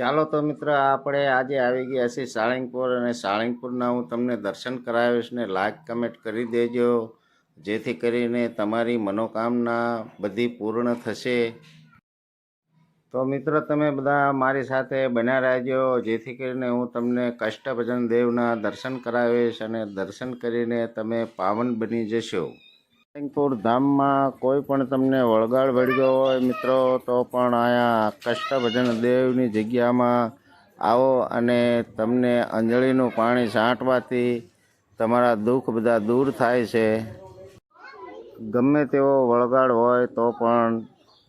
ચાલો તો મિત્ર, આપણે આજે આવી ગયા છીએ સાળંગપુર અને સાળંગપુરના હું તમને દર્શન કરાવીશ ને લાઈક કમેન્ટ કરી દેજો. જેથી કરીને તમારી મનોકામના બધી પૂર્ણ થશે. તો મિત્ર, તમે બધા મારી સાથે બન્યા રહેજો. જેથી કરીને હું તમને કષ્ટભજન દેવના દર્શન કરાવીશ અને દર્શન કરીને તમે પાવન બની જશો. સાળંગપુર ધામમાં કોઈ પણ તમને વળગાડ વળગ્યો હોય મિત્રો, તો પણ અહીંયા કષ્ટભજન દેવની જગ્યામાં આવો અને તમને અંજળીનું પાણી છાંટવાથી તમારા દુઃખ બધા દૂર થાય છે. ગમે તેવો વળગાડ હોય તો પણ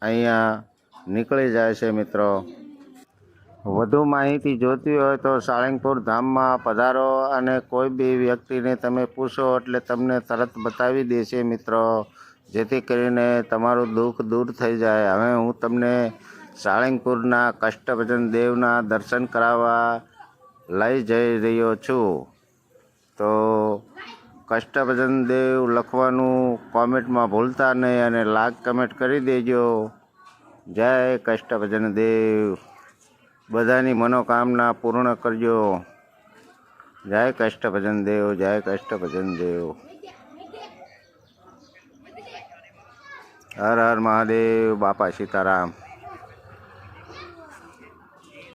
અહીંયા નીકળી જાય છે મિત્રો. વધુ માહિતી જોતી હોય તો સાળંગપુર ધામમાં પધારો અને કોઈ બી વ્યક્તિને તમે પૂછો એટલે તમને તરત બતાવી દેશે મિત્રો, જેથી કરીને તમારું દુઃખ દૂર થઈ જાય. હવે હું તમને સાળંગપુરના કષ્ટભજન દેવના દર્શન કરાવવા લઈ જઈ રહ્યો છું. તો કષ્ટભજન દેવ લખવાનું કોમેન્ટમાં ભૂલતા નહીં અને લાગ કમેન્ટ કરી દેજો. જય કષ્ટભજન દેવ. બધાની મનોકામના પૂર્ણ કરજો. જય કષ્ટભજન દેવ, જય કષ્ટભજન દેવ. હર હર મહાદેવ, બાપા સીતારામ.